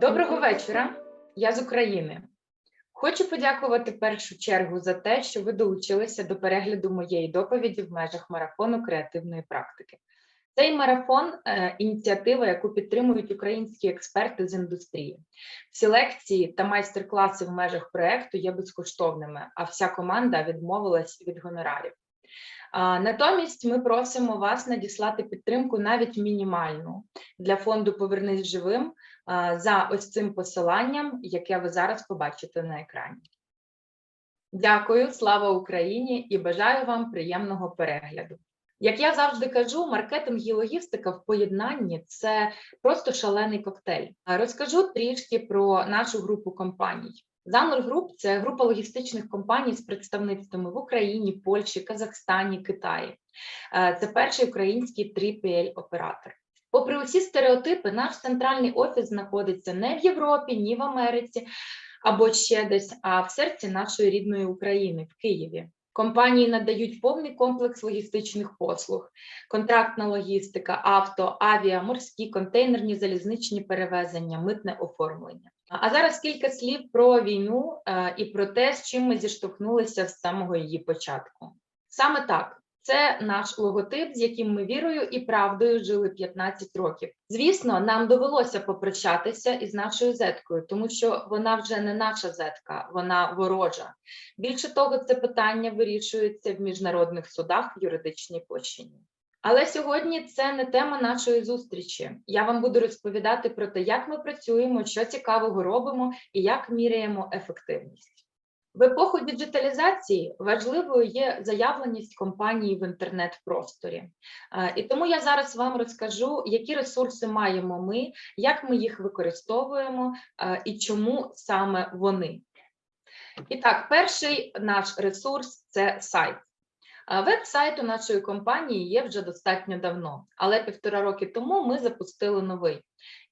Доброго вечора. Я з України. Хочу подякувати в першу чергу за те, що ви долучилися до перегляду моєї доповіді в межах марафону креативної практики. Цей марафон е, ініціатива, яку підтримують українські експерти з індустрії. Всі лекції та майстер-класи в межах проекту є безкоштовними, а вся команда відмовилась від гонорарів. Натомість ми просимо вас надіслати підтримку навіть мінімальну для фонду Повернись живим за ось цим посиланням, яке ви зараз побачите на екрані. Дякую, слава Україні і бажаю вам приємного перегляду. Як я завжди кажу, маркетинг і логістика в поєднанні це просто шалений коктейль. Розкажу трішки про нашу групу компаній. Замер Груп це група логістичних компаній з представництвами в Україні, Польщі, Казахстані, Китаї. Е, Це перший український 3PL-оператор. Попри усі стереотипи, наш центральний офіс знаходиться не в Європі, ні в Америці або ще десь, а в серці нашої рідної України в Києві. Компанії надають повний комплекс логістичних послуг: контрактна логістика, авто, авіа, морські, контейнерні, залізничні перевезення, митне оформлення. А зараз кілька слів про війну е, і про те, з чим ми зіштовхнулися з самого її початку. Саме так. Це наш логотип, з яким ми вірою і правдою жили 15 років. Звісно, нам довелося попрощатися із нашою зеткою, тому що вона вже не наша зетка, вона ворожа. Більше того, це питання вирішується в міжнародних судах в юридичній площині. Але сьогодні це не тема нашої зустрічі. Я вам буду розповідати про те, як ми працюємо, що цікавого робимо і як міряємо ефективність. В епоху діджиталізації важливою є заявленість компанії в інтернет-просторі. Е, І тому я зараз вам розкажу, які ресурси маємо ми, як ми їх використовуємо е, і чому саме вони. І так, перший наш ресурс це сайт. Е, Веб-сайт у нашої компанії є вже достатньо давно, але півтора роки тому ми запустили новий.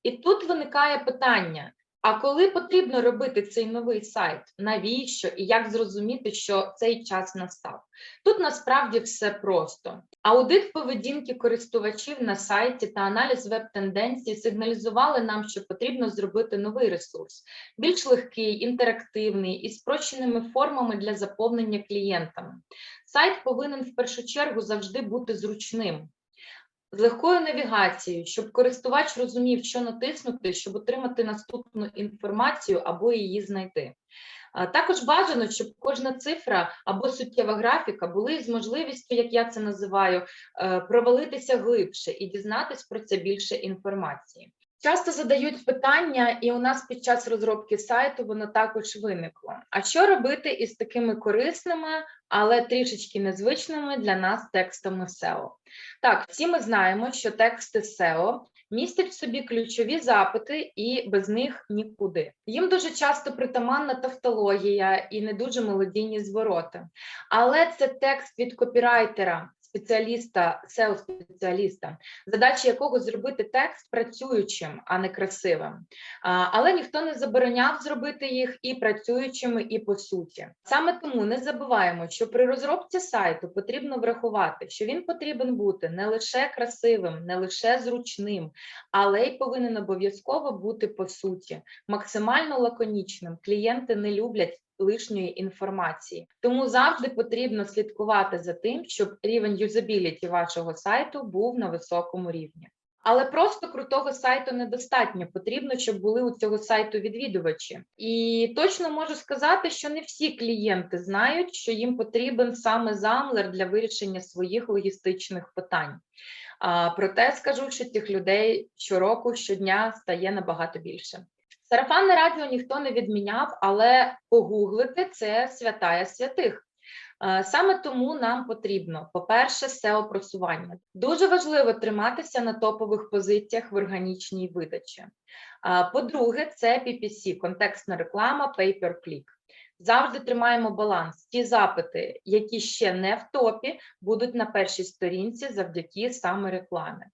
І тут виникає питання: а коли потрібно робити цей новий сайт? Навіщо і як зрозуміти, що цей час настав? Тут насправді все просто. Аудит поведінки користувачів на сайті та аналіз веб-тенденцій сигналізували нам, що потрібно зробити новий ресурс, більш легкий, інтерактивний і спрощеними формами для заповнення клієнтами. Сайт повинен в першу чергу завжди бути зручним. З легкою навігацією, щоб користувач розумів, що натиснути, щоб отримати наступну інформацію або її знайти. Також бажано, щоб кожна цифра або суттєва графіка були з можливістю, як я це називаю, е, провалитися глибше і дізнатись про це більше інформації. Часто задають питання, і у нас під час розробки сайту воно також виникло. А що робити із такими корисними, але трішечки незвичними для нас текстами SEO? Так, всі ми знаємо, що тексти SEO містять в собі ключові запити, і без них нікуди. Їм дуже часто притаманна тавтологія і не дуже мелодійні звороти. Але це текст від копірайтера, спеціаліста, SEO-спеціаліста, задача якого зробити текст працюючим, а не красивим. Але ніхто не забороняв зробити їх і працюючими, і по суті. Саме тому не забуваємо, що при розробці сайту потрібно врахувати, що він потрібен бути не лише красивим, не лише зручним, але й повинен обов'язково бути по суті, максимально лаконічним. Клієнти не люблять лишньої інформації. Тому завжди потрібно слідкувати за тим, щоб рівень юзабіліті вашого сайту був на високому рівні. Але просто крутого сайту недостатньо. Потрібно, щоб були у цього сайту відвідувачі. І точно можу сказати, що не всі клієнти знають, що їм потрібен саме замлер для вирішення своїх логістичних питань. А, Проте скажу, що цих людей щороку, щодня стає набагато більше. Сарафанне радіо ніхто не відміняв, але погуглити це святая святих. Е, Саме тому нам потрібно, по-перше, SEO просування. Дуже важливо триматися на топових позиціях в органічній видачі. Е, По-друге, це PPC, контекстна реклама, pay-per-click. Завжди тримаємо баланс. Ті запити, які ще не в топі, будуть на першій сторінці завдяки саме рекламі.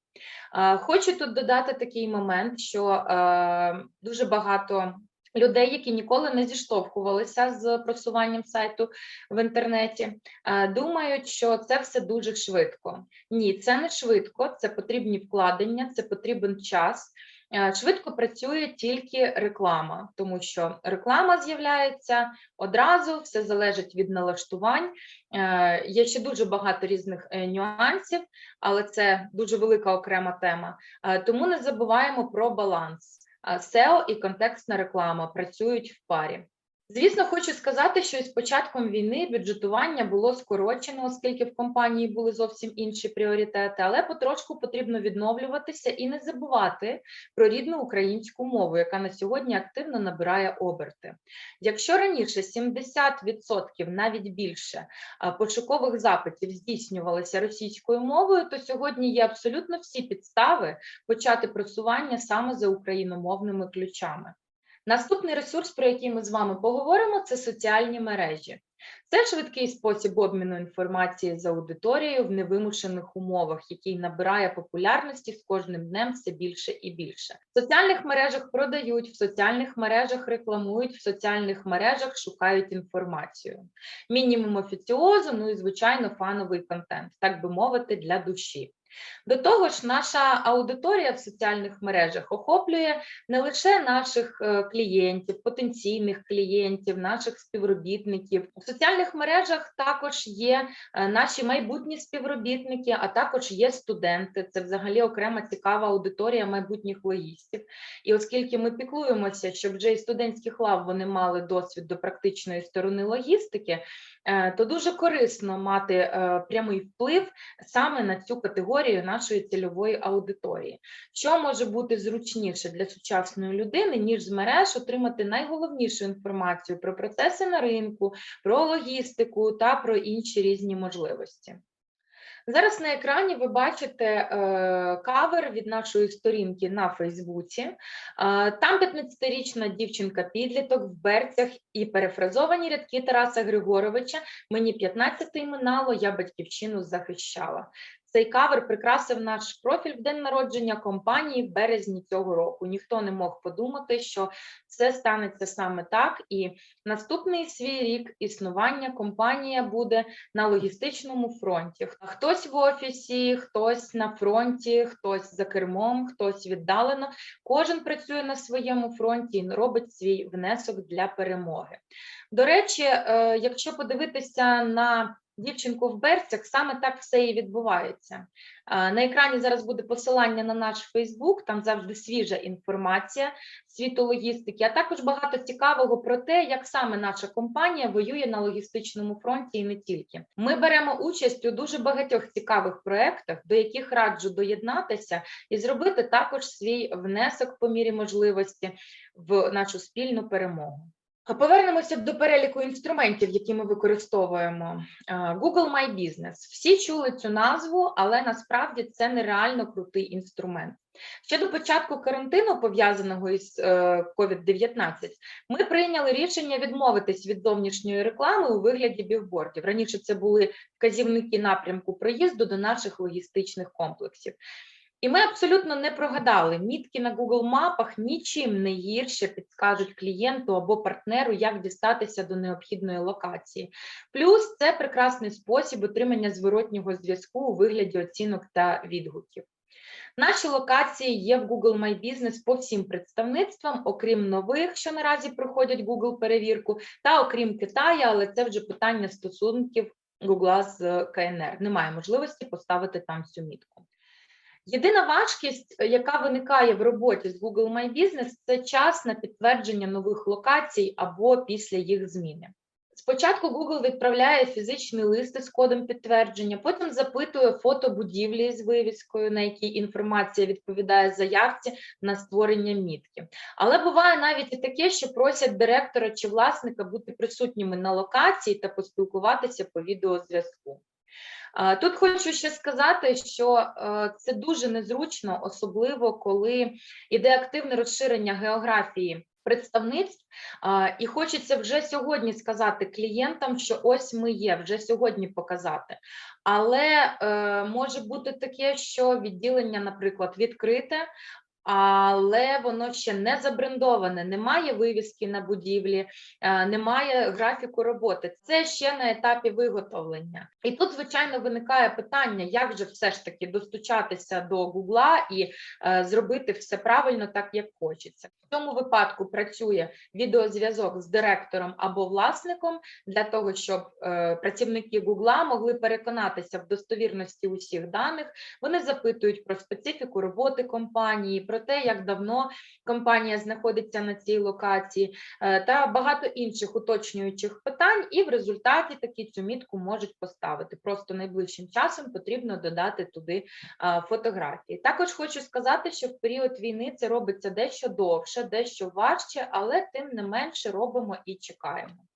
Хочу тут додати такий момент, що е, дуже багато людей, які ніколи не зіштовхувалися з просуванням сайту в інтернеті, е, думають, що це все дуже швидко. Ні, це не швидко, це потрібні вкладення, це потрібен час. Е, Швидко працює тільки реклама, тому що реклама з'являється одразу, все залежить від налаштувань. Е, Є ще дуже багато різних е, нюансів, але це дуже велика окрема тема. Тому не забуваємо про баланс. SEO і контекстна реклама працюють в парі. Звісно, хочу сказати, що із початком війни бюджетування було скорочено, оскільки в компанії були зовсім інші пріоритети, але потрошку потрібно відновлюватися і не забувати про рідну українську мову, яка на сьогодні активно набирає оберти. Якщо раніше 70%, навіть більше пошукових запитів здійснювалися російською мовою, то сьогодні є абсолютно всі підстави почати просування саме за україномовними ключами. Наступний ресурс, про який ми з вами поговоримо, це соціальні мережі. Це швидкий спосіб обміну інформації з аудиторією в невимушених умовах, який набирає популярності з кожним днем все більше і більше. В соціальних мережах продають, в соціальних мережах рекламують, в соціальних мережах шукають інформацію. Мінімум офіціозу, ну і звичайно, фановий контент, так би мовити, для душі. До того ж, наша аудиторія в соціальних мережах охоплює не лише наших е, клієнтів, потенційних клієнтів, наших співробітників. В соціальних мережах також є е, наші майбутні співробітники, а також є студенти. Це взагалі окрема цікава аудиторія майбутніх логістів. І оскільки ми піклуємося, щоб вже і студентських лав вони мали досвід до практичної сторони логістики, то дуже корисно мати е, прямий вплив саме на цю категорію нашої цільової аудиторії. Що може бути зручніше для сучасної людини, ніж з мереж отримати найголовнішу інформацію про процеси на ринку, про логістику та про інші різні можливості. Зараз на екрані ви бачите е, кавер від нашої сторінки на Фейсбуці. Е, там 15-річна дівчинка-підліток в берцях і перефразовані рядки Тараса Григоровича. Мені 15 минало, я батьківщину захищала. Цей кавер прикрасив наш профіль в день народження компанії в березні цього року. Ніхто не мог подумати, що це станеться саме так. І наступний свій рік існування компанія буде на логістичному фронті. Хтось в офісі, хтось на фронті, хтось за кермом, хтось віддалено. Кожен працює на своєму фронті і робить свій внесок для перемоги. До речі, е, якщо подивитися на дівчинку в берцях, саме так все і відбувається. На екрані зараз буде посилання на наш Фейсбук, там завжди свіжа інформація світу логістики, а також багато цікавого про те, як саме наша компанія воює на логістичному фронті і не тільки. Ми беремо участь у дуже багатьох цікавих проєктах, до яких раджу доєднатися і зробити також свій внесок по мірі можливості в нашу спільну перемогу. Повернемося до переліку інструментів, які ми використовуємо. Google My Business. Всі чули цю назву, але насправді це нереально крутий інструмент. Ще до початку карантину, пов'язаного із COVID-19, ми прийняли рішення відмовитись від зовнішньої реклами у вигляді бігбордів. Раніше це були вказівники напрямку проїзду до наших логістичних комплексів. І ми абсолютно не прогадали. Мітки на Google мапах нічим не гірше підскажуть клієнту або партнеру, як дістатися до необхідної локації. Плюс це прекрасний спосіб отримання зворотнього зв'язку у вигляді оцінок та відгуків. Наші локації є в Google My Business по всім представництвам, окрім нових, що наразі проходять Google перевірку, та окрім Китаю, але це вже питання стосунків Google з КНР. Немає можливості поставити там цю мітку. Єдина важкість, е, яка виникає в роботі з Google My Business, це час на підтвердження нових локацій або після їх зміни. Спочатку Google відправляє фізичний лист із кодом підтвердження, потім запитує фото будівлі з вивіскою, на якій інформація відповідає заявці на створення мітки. Але буває навіть і таке, що просять директора чи власника бути присутніми на локації та поспілкуватися по відеозв'язку. Тут хочу ще сказати, що е, це дуже незручно, особливо коли йде активне розширення географії представництв, і хочеться вже сьогодні сказати клієнтам, що ось ми є, вже сьогодні показати. Але е, може бути таке, що відділення, наприклад, відкрите. Але воно ще не забрендоване, немає вивіски на будівлі, е, немає графіку роботи. Це ще на етапі виготовлення. І тут, звичайно, виникає питання, як же все ж таки достучатися до Гугла і е, зробити все правильно, так як хочеться. Цьому випадку працює відеозв'язок з директором або власником для того, щоб е, працівники Гугла могли переконатися в достовірності усіх даних. Вони запитують про специфіку роботи компанії, про те, як давно компанія знаходиться на цій локації, е, та багато інших уточнюючих питань, і в результаті таки цю мітку можуть поставити. Просто найближчим часом потрібно додати туди фотографії. Також хочу сказати, що в період війни це робиться дещо довше, дещо важче, але тим не менше робимо і чекаємо.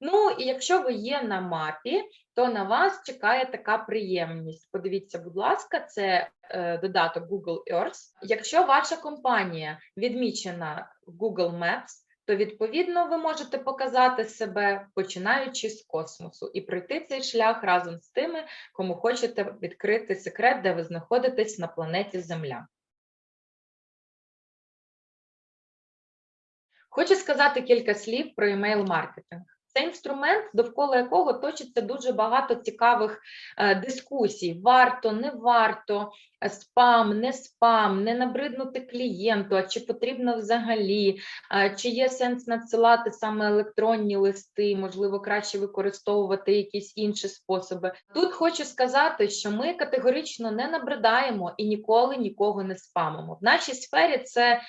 Ну і якщо ви є на мапі, то на вас чекає така приємність. Подивіться, будь ласка, це е, додаток Google Earth. Якщо ваша компанія відмічена Google Maps, то відповідно ви можете показати себе починаючи з космосу і пройти цей шлях разом з тими, кому хочете відкрити секрет, де ви знаходитесь на планеті Земля. Хочу сказати кілька слів про емейл-маркетинг. Це інструмент, довкола якого точиться дуже багато цікавих е, дискусій: варто, не варто, спам, не спам, не набриднути клієнту, а чи потрібно взагалі, чи є сенс надсилати саме електронні листи, можливо, краще використовувати якісь інші способи. Тут хочу сказати, що ми категорично не набридаємо і ніколи нікого не спамимо. В нашій сфері це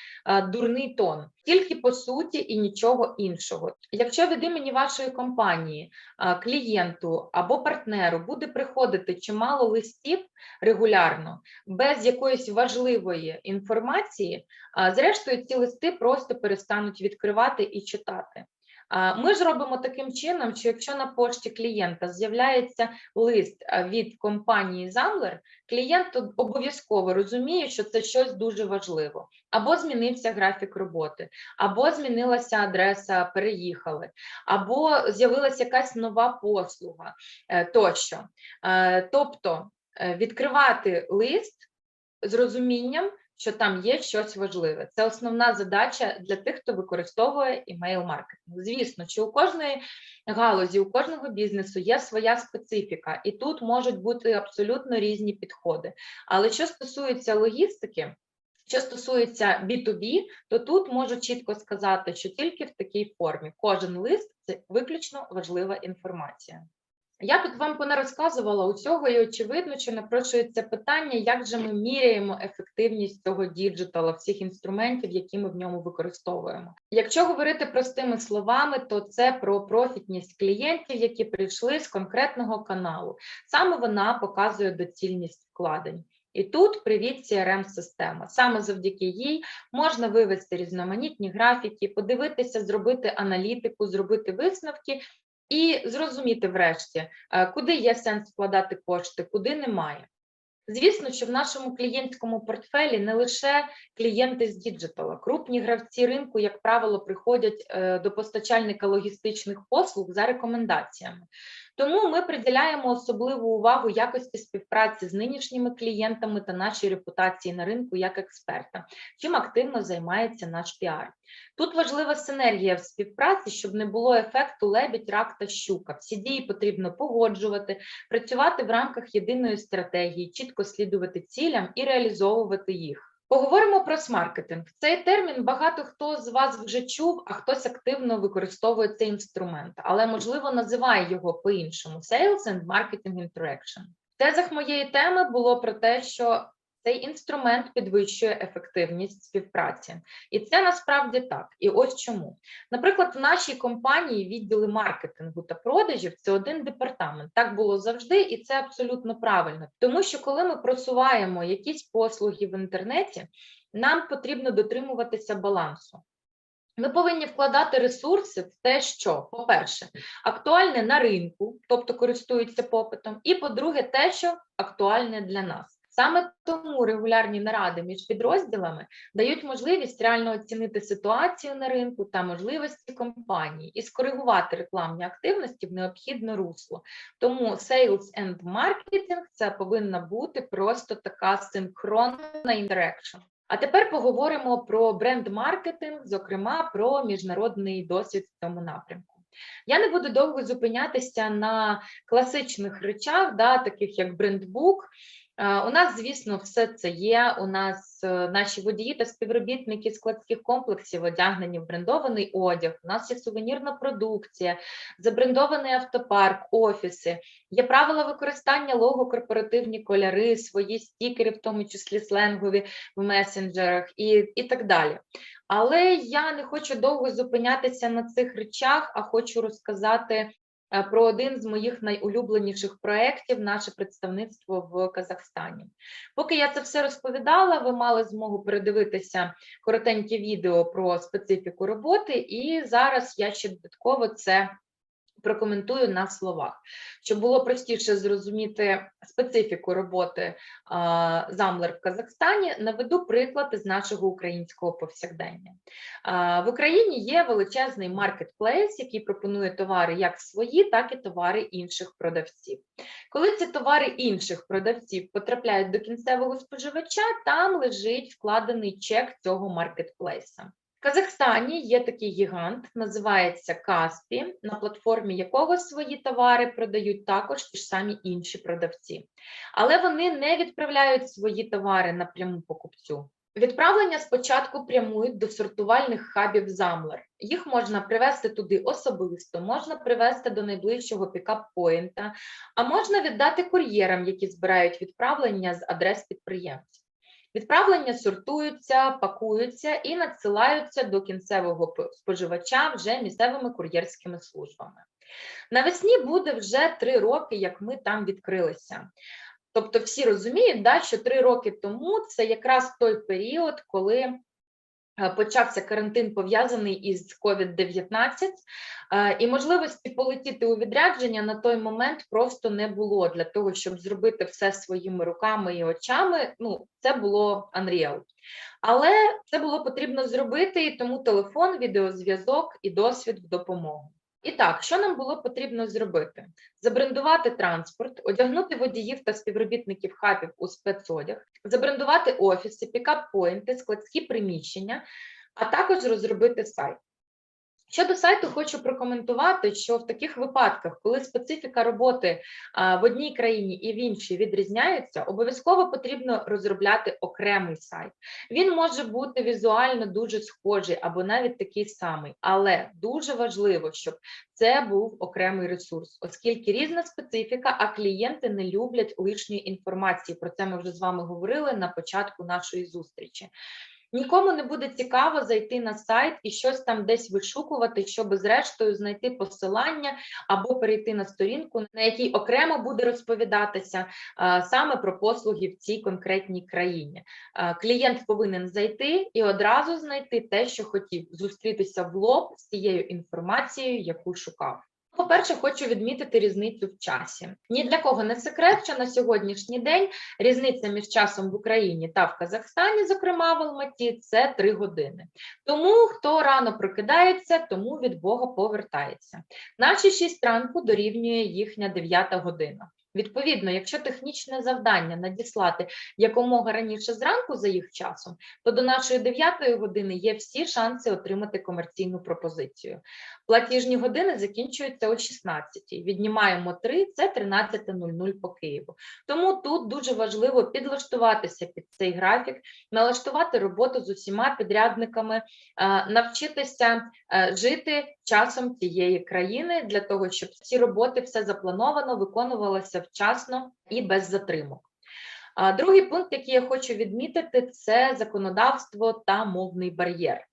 дурний тон, тільки по суті і нічого іншого. Якщо від імені вашої компанії клієнту або партнеру буде приходити чимало листів регулярно, без якоїсь важливої інформації, зрештою ці листи просто перестануть відкривати і читати. Ми ж робимо таким чином, що якщо на пошті клієнта з'являється лист від компанії Замлер, клієнт обов'язково розуміє, що це щось дуже важливо, або змінився графік роботи, або змінилася адреса, переїхали, або з'явилася якась нова послуга е, тощо. Е, Тобто відкривати лист з розумінням, що там є щось важливе. Це основна задача для тих, хто використовує імейл-маркетинг. Звісно, що у кожної галузі, у кожного бізнесу є своя специфіка, і тут можуть бути абсолютно різні підходи. Але що стосується логістики, що стосується B2B, то тут можу чітко сказати, що тільки в такій формі кожен лист це виключно важлива інформація. Я тут вам понарозказувала усього, і очевидно, що напрошується питання, як же ми міряємо ефективність цього діджитала, всіх інструментів, які ми в ньому використовуємо. Якщо говорити простими словами, то це про профітність клієнтів, які прийшли з конкретного каналу. Саме вона показує доцільність вкладень. І тут привіт crm система Саме завдяки їй можна вивести різноманітні графіки, подивитися, зробити аналітику, зробити висновки і зрозуміти врешті, е, куди є сенс вкладати кошти, куди немає. Звісно, що в нашому клієнтському портфелі не лише клієнти з діджитала. Крупні гравці ринку, як правило, приходять е, до постачальника логістичних послуг за рекомендаціями. Тому ми приділяємо особливу увагу якості співпраці з нинішніми клієнтами та нашій репутації на ринку як експерта, чим активно займається наш піар. Тут важлива синергія в співпраці, щоб не було ефекту лебідь, рак та щука. Всі дії потрібно погоджувати, працювати в рамках єдиної стратегії, чітко слідувати цілям і реалізовувати їх. Поговоримо про смаркетинг. Цей термін багато хто з вас вже чув, а хтось активно використовує цей інструмент, але можливо називає його по-іншому: Sales and Marketing Interaction. В тезах моєї теми було про те, що цей інструмент підвищує ефективність співпраці, і це насправді так. І ось чому. Наприклад, в нашій компанії відділи маркетингу та продажів це один департамент. Так було завжди, і це абсолютно правильно. Тому що коли ми просуваємо якісь послуги в інтернеті, нам потрібно дотримуватися балансу. Ми повинні вкладати ресурси в те, що, по-перше, актуальне на ринку, тобто користується попитом, і по-друге, те, що актуальне для нас. Саме тому регулярні наради між підрозділами дають можливість реально оцінити ситуацію на ринку та можливості компанії і скоригувати рекламні активності в необхідне русло. Тому Sales and Marketing – це повинна бути просто така синхронна інтерекшн. А тепер поговоримо про бренд-маркетинг, зокрема про міжнародний досвід в цьому напрямку. Я не буду довго зупинятися на класичних речах, да, таких як брендбук. Е, У нас, звісно, все це є. У нас е, наші водії та співробітники складських комплексів одягнені в брендований одяг. У нас є сувенірна продукція, забрендований автопарк, офіси. Є правила використання лого, корпоративні кольори, свої стікери, в тому числі сленгові в месенджерах і, і так далі. Але я не хочу довго зупинятися на цих речах, а хочу розказати про один з моїх найулюбленіших проєктів наше представництво в Казахстані. Поки я це все розповідала, ви мали змогу передивитися коротеньке відео про специфіку роботи, і зараз я ще додатково це прокоментую на словах, щоб було простіше зрозуміти специфіку роботи Замлер в Казахстані. Наведу приклад із нашого українського повсякдення. В Україні є величезний маркетплейс, який пропонує товари як свої, так і товари інших продавців. Коли ці товари інших продавців потрапляють до кінцевого споживача, там лежить вкладений чек цього маркетплейса. Казахстані є такий гігант, називається Каспі, на платформі якого свої товари продають також ті ж самі інші продавці. Але вони не відправляють свої товари напряму покупцю. Відправлення спочатку прямують до сортувальних хабів Замлер. Їх можна привезти туди особисто, можна привезти до найближчого пікап-поінта, а можна віддати кур'єрам, які збирають відправлення з адрес підприємців. Відправлення сортуються, пакуються і надсилаються до кінцевого споживача вже місцевими кур'єрськими службами. Навесні буде вже три роки, як ми там відкрилися. Тобто всі розуміють, да, що три роки тому це якраз той період, коли почався карантин пов'язаний із COVID-19, е, і можливості полетіти у відрядження на той момент просто не було для того, щоб зробити все своїми руками і очами. Ну, це було unreal. Але це було потрібно зробити, і тому телефон, відеозв'язок і досвід в допомогу. І так, що нам було потрібно зробити? Забрендувати транспорт, одягнути водіїв та співробітників хабів у спецодяг, забрендувати офіси, пікап-поінти, складські приміщення, а також розробити сайт. Щодо сайту, хочу прокоментувати, що в таких випадках, коли специфіка роботи в одній країні і в іншій відрізняється, обов'язково потрібно розробляти окремий сайт. Він може бути візуально дуже схожий або навіть такий самий, але дуже важливо, щоб це був окремий ресурс, оскільки різна специфіка, а клієнти не люблять лишньої інформації. Про це ми вже з вами говорили на початку нашої зустрічі. Нікому не буде цікаво зайти на сайт і щось там десь вишукувати, щоб зрештою знайти посилання або перейти на сторінку, на якій окремо буде розповідатися саме про послуги в цій конкретній країні. Клієнт повинен зайти і одразу знайти те, що хотів, зустрітися в лоб з тією інформацією, яку шукав. По-перше, хочу відмітити різницю в часі. Ні для кого не секрет, що на сьогоднішній день різниця між часом в Україні та в Казахстані, зокрема в Алматі, це 3 години. Тому хто рано прокидається, тому від Бога повертається. Наші 6 ранку дорівнює їхня 9 година. Відповідно, якщо технічне завдання надіслати якомога раніше зранку за їх часом, то до нашої 9 години є всі шанси отримати комерційну пропозицію. Платіжні години закінчуються о 16 Віднімаємо 3, це 13.00 по Києву. Тому тут дуже важливо підлаштуватися під цей графік, налаштувати роботу з усіма підрядниками, навчитися е, жити часом тієї країни для того, щоб ці роботи все заплановано виконувалося вчасно і без затримок. А, Другий пункт, який я хочу відмітити, це законодавство та мовний бар'єр.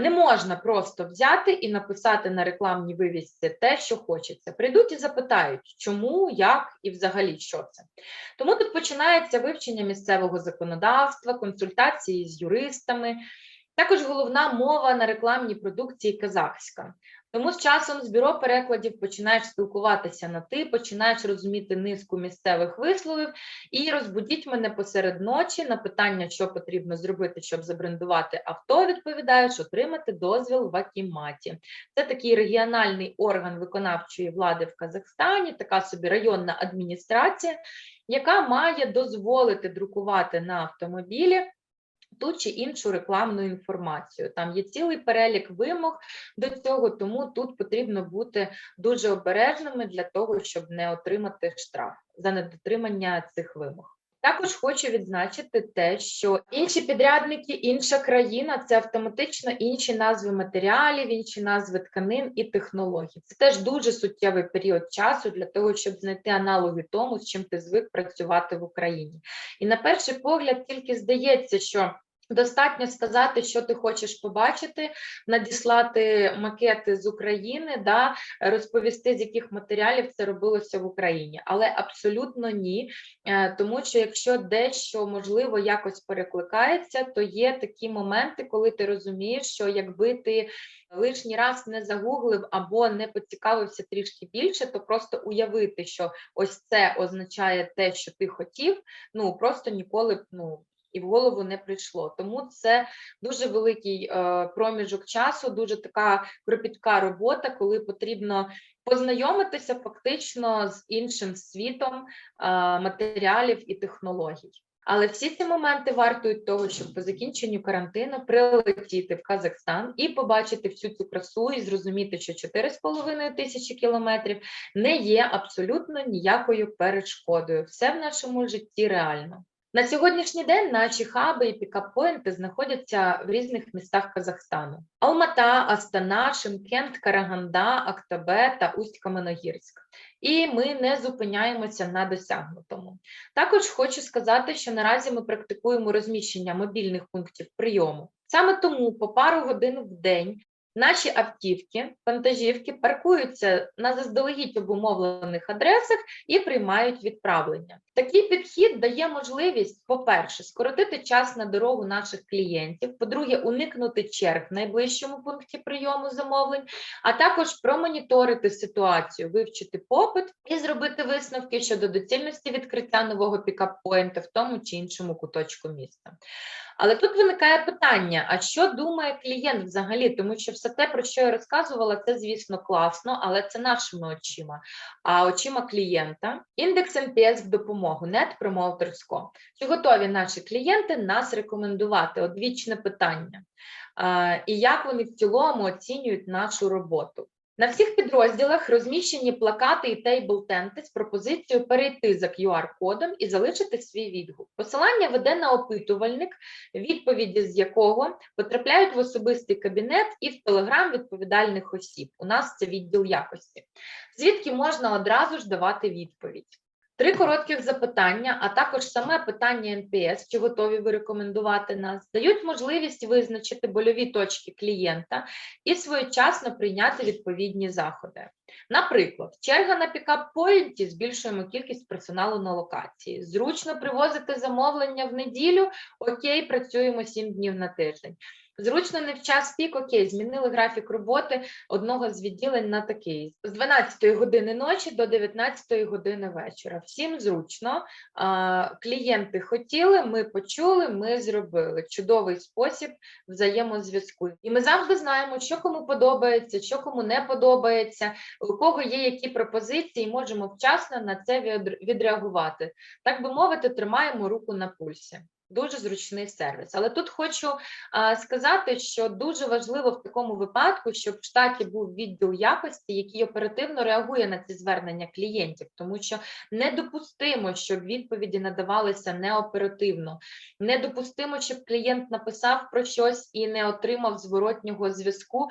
Не можна просто взяти і написати на рекламній вивісці те, що хочеться. Прийдуть і запитають, чому, як і взагалі що це. Тому тут починається вивчення місцевого законодавства, консультації з юристами. Також головна мова на рекламній продукції казахська. Тому з часом з бюро перекладів починаєш спілкуватися на ти, починаєш розуміти низку місцевих висловів і розбудіть мене посеред ночі на питання, що потрібно зробити, щоб забрендувати авто. Відповідаєш, отримати дозвіл в Акіматі. Це такий регіональний орган виконавчої влади в Казахстані, така собі районна адміністрація, яка має дозволити друкувати на автомобілі ту чи іншу рекламну інформацію. Там є цілий перелік вимог до цього, тому тут потрібно бути дуже обережними для того, щоб не отримати штраф за недотримання цих вимог. Також хочу відзначити те, що інші підрядники, інша країна це автоматично інші назви матеріалів, інші назви тканин і технологій. Це теж дуже суттєвий період часу для того, щоб знайти аналоги тому, з чим ти звик працювати в Україні. І на перший погляд тільки здається, що Достатньо сказати, що ти хочеш побачити, надіслати макети з України, да, розповісти, з яких матеріалів це робилося в Україні, але абсолютно ні. Е, тому що якщо дещо можливо якось перекликається, то є такі моменти, коли ти розумієш, що якби ти лишній раз не загуглив або не поцікавився трішки більше, то просто уявити, що ось це означає те, що ти хотів, ну просто ніколи б ну і в голову не прийшло. Тому це дуже великий е, проміжок часу, дуже така кропітка робота, коли потрібно познайомитися фактично з іншим світом е, матеріалів і технологій. Але всі ці моменти вартують того, щоб по закінченню карантину прилетіти в Казахстан і побачити всю цю красу, і зрозуміти, що 4,5 тисячі кілометрів не є абсолютно ніякою перешкодою. Все в нашому житті реально. На сьогоднішній день наші хаби і пікап-поінти знаходяться в різних містах Казахстану: Алмата, Астана, Шимкент, Караганда, Актабе та Усть-Каменогірськ. І ми не зупиняємося на досягнутому. Також хочу сказати, що наразі ми практикуємо розміщення мобільних пунктів прийому. Саме тому по пару годин в день Наші автівки, вантажівки паркуються на заздалегідь обумовлених адресах і приймають відправлення. Такий підхід дає можливість, по-перше, скоротити час на дорогу наших клієнтів, по-друге, уникнути черг в найближчому пункті прийому замовлень, а також промоніторити ситуацію, вивчити попит і зробити висновки щодо доцільності відкриття нового пікап-поінта в тому чи іншому куточку міста. Але тут виникає питання: а що думає клієнт взагалі? Тому що все те, про що я розказувала, це, звісно, класно, але це нашими очима. А очима клієнта індекс NPS в допомогу Net Promoter. Чи готові наші клієнти нас рекомендувати? Одвічне питання. І як вони в цілому оцінюють нашу роботу? На всіх підрозділах розміщені плакати і тейбл-тенти з пропозицією перейти за QR-кодом і залишити свій відгук. Посилання веде на опитувальник, відповіді з якого потрапляють в особистий кабінет і в телеграм відповідальних осіб. У нас це відділ якості, звідки можна одразу ж давати відповідь. Три коротких запитання, а також саме питання НПС, чи готові ви рекомендувати нас, дають можливість визначити больові точки клієнта і своєчасно прийняти відповідні заходи. Наприклад, черга на пікап-поінті збільшуємо кількість персоналу на локації. Зручно привозити замовлення в неділю, окей, працюємо 7 днів на тиждень. Зручно не в час пік, окей, змінили графік роботи одного з відділень на такий з 12 години ночі до 19 години вечора. Всім зручно. Клієнти хотіли, ми почули, ми зробили чудовий спосіб взаємозв'язку. І ми завжди знаємо, що кому подобається, що кому не подобається, у кого є які пропозиції, і можемо вчасно на це відреагувати. Так би мовити, тримаємо руку на пульсі. Дуже зручний сервіс. Але тут хочу а, сказати, що дуже важливо в такому випадку, щоб в штаті був відділ якості, який оперативно реагує на ці звернення клієнтів, тому що недопустимо, щоб відповіді надавалися неоперативно. Недопустимо, щоб клієнт написав про щось і не отримав зворотнього зв'язку,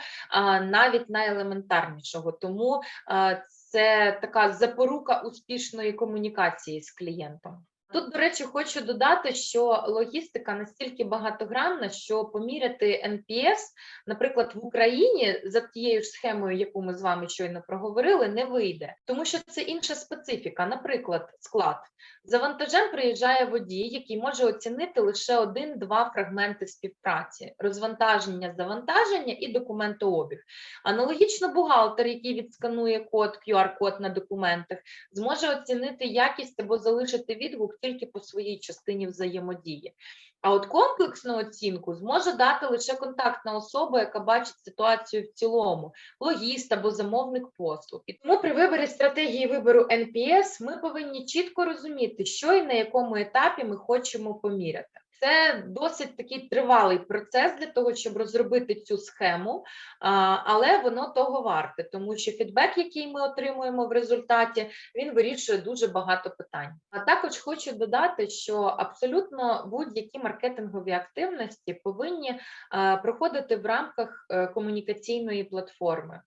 навіть найелементарнішого. Тому а, це така запорука успішної комунікації з клієнтом. Тут, до речі, хочу додати, що логістика настільки багатогранна, що поміряти НПС, наприклад, в Україні за тією ж схемою, яку ми з вами щойно проговорили, не вийде, тому що це інша специфіка. Наприклад, склад за вантажем приїжджає водій, який може оцінити лише один-два фрагменти співпраці: розвантаження, завантаження і документообіг. Аналогічно, бухгалтер, який відсканує код, QR-код на документах, зможе оцінити якість або залишити відгук тільки по своїй частині взаємодії. А от комплексну оцінку зможе дати лише контактна особа, яка бачить ситуацію в цілому, логіст або замовник послуг. І тому при виборі стратегії вибору NPS ми повинні чітко розуміти, що і на якому етапі ми хочемо поміряти. Це досить такий тривалий процес для того, щоб розробити цю схему, але воно того варте, тому що фідбек, який ми отримуємо в результаті, він вирішує дуже багато питань. А також хочу додати, що абсолютно будь-які маркетингові активності повинні е, проходити в рамках е, комунікаційної платформи,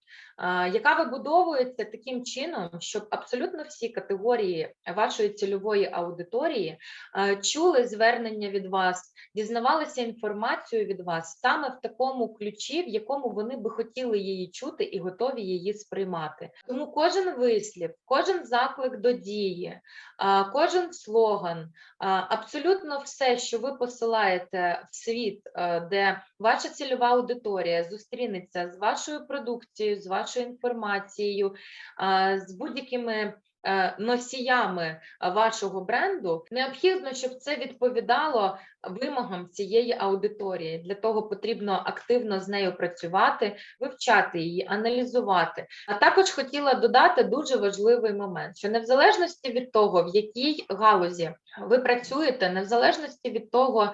яка вибудовується таким чином, щоб абсолютно всі категорії вашої цільової аудиторії е, чули звернення від вас, дізнавалися інформацію від вас саме в такому ключі, в якому вони би хотіли її чути і готові її сприймати. Тому кожен вислів, кожен заклик до дії, кожен слоган, абсолютно все, що ви посилаєте в світ, е, де ваша цільова аудиторія зустрінеться з вашою продукцією, з вашою інформацією, з будь-якими е, носіями вашого бренду, необхідно, щоб це відповідало вимогам цієї аудиторії. Для того потрібно активно з нею працювати, вивчати її, аналізувати. А також хотіла додати дуже важливий момент, що не в залежності від того, в якій галузі ви працюєте, не в залежності від того,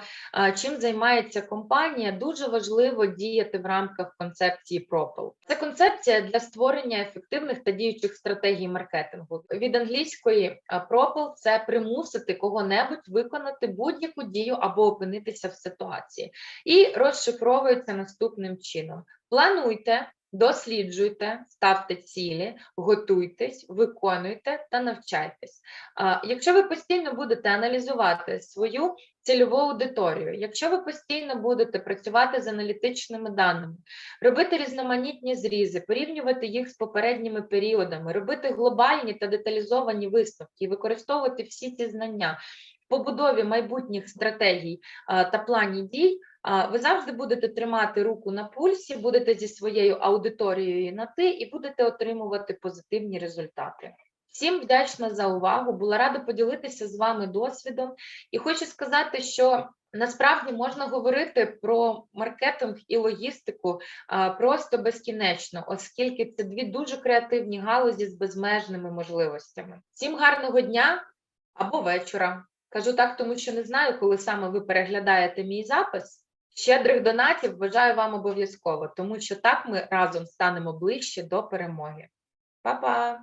чим займається компанія, дуже важливо діяти в рамках концепції PROPEL. Це концепція для створення ефективних та діючих стратегій маркетингу. Від англійської а, PROPEL – це примусити кого-небудь виконати будь-яку дію або опинитися в ситуації. І розшифровується наступним чином: плануйте. Досліджуйте, ставте цілі, готуйтесь, виконуйте та навчайтесь. Якщо ви постійно будете аналізувати свою цільову аудиторію, якщо ви постійно будете працювати з аналітичними даними, робити різноманітні зрізи, порівнювати їх з попередніми періодами, робити глобальні та деталізовані висновки, використовувати всі ці знання побудові майбутніх стратегій та планів дій. Ви завжди будете тримати руку на пульсі, будете зі своєю аудиторією на ти і будете отримувати позитивні результати. Всім вдячна за увагу. Була рада поділитися з вами досвідом. І хочу сказати, що насправді можна говорити про маркетинг і логістику просто безкінечно, оскільки це дві дуже креативні галузі з безмежними можливостями. Всім гарного дня або вечора. Кажу так, тому що не знаю, коли саме ви переглядаєте мій запис. Щедрих донатів бажаю вам обов'язково, тому що так ми разом станемо ближче до перемоги. Па-па!